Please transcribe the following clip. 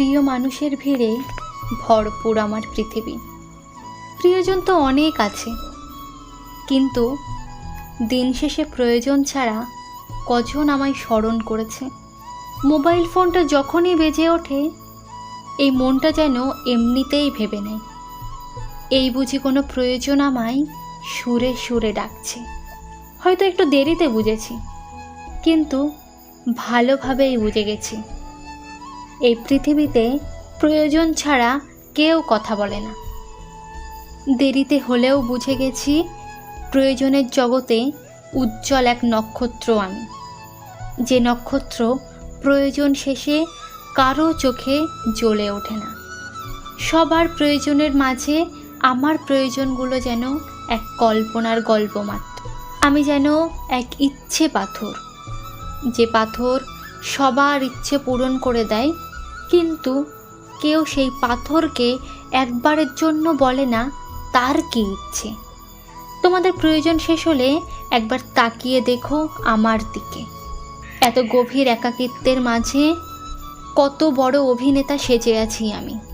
প্রিয় মানুষের ভিড়ে ভরপুর আমার পৃথিবী। প্রিয়জন তো অনেক আছে। কিন্তু দিন শেষে প্রয়োজন ছাড়া কজন আমায় স্মরণ করেছে? মোবাইল ফোনটা যখনই বেজে ওঠে, এই মনটা যেন এমনিতেই ভেবে নেয়। এই বুঝি কোনো প্রয়োজন আমায় সুরে সুরে ডাকছে। হয়তো একটু দেরিতে বুঝেছি, কিন্তু ভালোভাবেই বুঝে গেছি। এই পৃথিবীতে প্রয়োজন ছাড়া কেউ কথা বলে না। দেরিতে হলেও বুঝে গেছি, প্রয়োজনের জগতে উজ্জ্বল এক নক্ষত্র আমি। যে নক্ষত্র প্রয়োজন শেষে কারও চোখে জ্বলে ওঠে না। সবার প্রয়োজনের মাঝে আমার প্রয়োজনগুলো যেন এক কল্পনার গল্প মাত্র আমি যেন এক ইচ্ছে পাথর, যে পাথর সবার ইচ্ছে পূরণ করে দেয় কিন্তু কেউ সেই পাথরকে একবারের জন্য বলে না, তার কি ইচ্ছে? তোমাদের প্রয়োজন শেষ হলে একবার তাকিয়ে দেখো আমার দিকে। এত গভীর একাকিত্বের মাঝে কত বড় অভিনেতা সেজে আছি আমি।